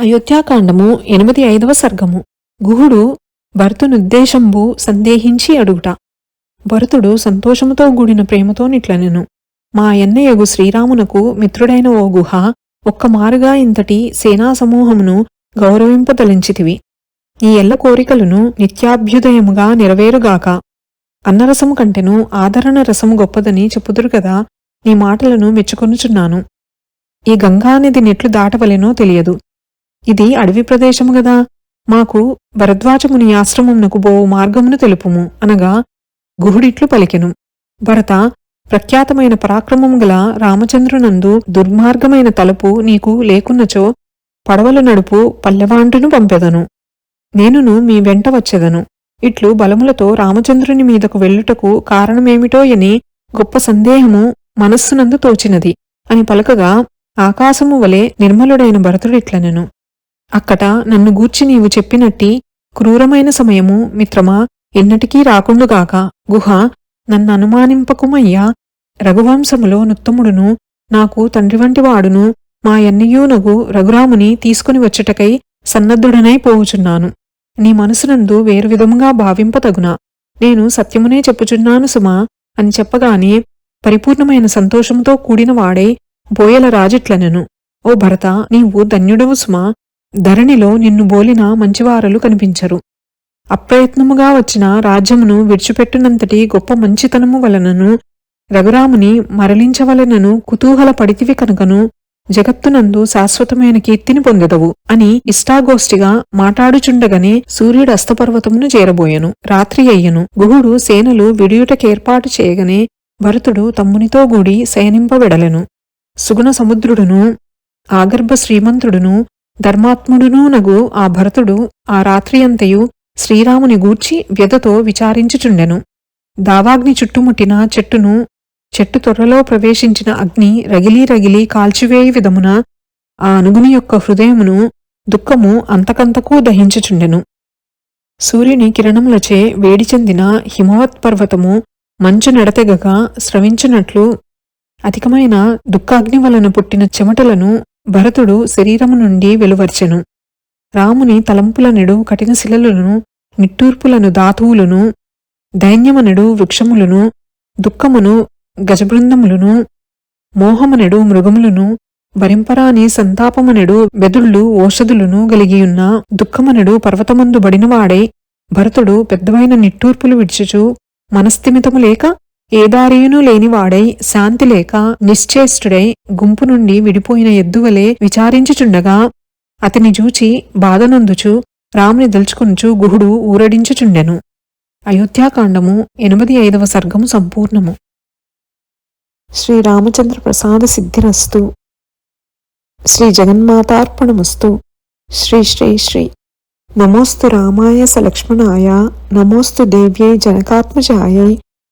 అయోధ్యాకాండము ఎనిమిది ఐదవ సర్గము. గుహుడు భరతునుద్దేశంబు సందేహించి అడుగుట. భరతుడు సంతోషముతో కూడిన ప్రేమతో నిట్లనెను. మా ఎన్నయ్యగు శ్రీరామునకు మిత్రుడైన ఓ గుహ ఒక్క మారుగా ఇంతటి సేనా సమూహమును గౌరవింపదలించితివి. నీ ఎల్ల కోరికలను నిత్యాభ్యుదయముగా నెరవేరుగాక. అన్నరసము కంటెను ఆదరణ రసము గొప్పదని చెప్పుదురు కదా నీ మాటలను మెచ్చుకొనుచున్నాను. ఈ గంగానది నెట్లు దాటవలెనో తెలియదు. ఇది అడవి ప్రదేశము గదా. మాకు భరద్వాజముని ఆశ్రమమునకు బోవు మార్గమును తెలుపుము అనగా గుహుడిట్లు పలికెను. భరత ప్రఖ్యాతమైన పరాక్రమము గల రామచంద్రునందు దుర్మార్గమైన తలుపు నీకు లేకున్నచో పడవలు నడుపు పల్లెవాంటును పంపెదను. నేనును మీ వెంట వచ్చెదను. ఇట్లు బలములతో రామచంద్రుని మీదకు వెళ్ళుటకు కారణమేమిటో అని గొప్ప సందేహము మనస్సునందు తోచినది. అని పలకగా ఆకాశము వలె నిర్మలుడైన భరతుడిట్లనెను. అక్కట నన్ను గూర్చి నీవు చెప్పినట్టి క్రూరమైన సమయము మిత్రమా ఎన్నటికీ రాకుండుగాక. గుహ నన్ను అనుమానింపకుమయ్యా. రఘువంశములో నుత్తముడును నాకు తండ్రి వంటి వాడును మా ఎన్నయ్యూనగు రఘురాముని తీసుకుని వచ్చుటకై సన్నద్ధుడనై పోవుచున్నాను. నీ మనసునందు వేరు విధముగా భావింపతగునా. నేను సత్యమునే చెప్పుచున్నాను సుమా అని చెప్పగానే పరిపూర్ణమైన సంతోషంతో కూడిన వాడై బోయల రాజిట్లనెను. ఓ భరత నీవు ధన్యుడవు సుమా ధరణిలో నిన్ను బోలిన మంచివారలు కనిపించరు. అప్రయత్నముగా వచ్చిన రాజ్యమును విడిచిపెట్టినంతటి గొప్ప మంచితనము వలనను రఘురాముని మరలించవలనను కుతూహల పడితివి కనుకను జగత్తునందు శాశ్వతమైన కీర్తిని పొందెదవు అని ఇష్టాగోష్ఠిగా మాటాడుచుండగనే సూర్యుడు అస్తపర్వతమును చేరబోయెను. రాత్రి అయ్యను. గుహుడు సేనలు విడియుటకేర్పాటు చేయగనే భరతుడు తమ్మునితో గూడి శయనింపబెడలెను. సుగుణ సముద్రుడును ఆగర్భ శ్రీమంతుడును ధర్మాత్ముడునూ నగు ఆ భరతుడు ఆ రాత్రియంతయు శ్రీరాముని గూర్చి వ్యధతో విచారించుచుండెను. దావాగ్ని చుట్టుముట్టిన చెట్టును చెట్టు తొర్రలో ప్రవేశించిన అగ్ని రగిలి రగిలి కాల్చివేయి విధమున ఆ అనుగుని యొక్క హృదయమును దుఃఖము అంతకంతకూ దహించుచుండెను. సూర్యుని కిరణములచే వేడి చెందిన హిమవత్ పర్వతము మంచు నడతెగగా స్రవించినట్లు అధికమైన దుఃఖాగ్ని వలన పుట్టిన చెమటలను భరతుడు శరీరము నుండి వెలువర్చెను. రాముని తలంపులనెడు కఠిన శిలలను నిట్టూర్పులను ధాతువులను దైన్యమనెడు వృక్షములను దుఃఖమును గజబృందములను మోహమనెడు మృగములను భరింపరాని సంతాపమనెడు బెదుళ్ళు ఓషధులను గలిగియున్న దుఃఖమనెడు పర్వతమందు బడినవాడై భరతుడు పెద్దవైన నిట్టూర్పులు విడిచుచు మనస్థిమితము లేక ఏ లేనివాడై శాంతి లేక నిశ్చేష్టుడై గుంపు నుండి విడిపోయిన ఎద్దువలే విచారించుచుండగా అతని చూచి బాధనందుచు రాముని దలుచుకొనుచు గుహుడు ఊరడించుచుండెను. అయోధ్యాకాండము ఎనిమిది ఐదవ సర్గము సంపూర్ణము. శ్రీరామచంద్ర ప్రసాద సిద్ధిరస్తు. శ్రీ జగన్మాతార్పణమస్తు. శ్రీ శ్రీ శ్రీ. నమోస్తు రామాయ సలక్ష్మణాయ నమోస్తు దేవ్యై జనకాత్మజాయై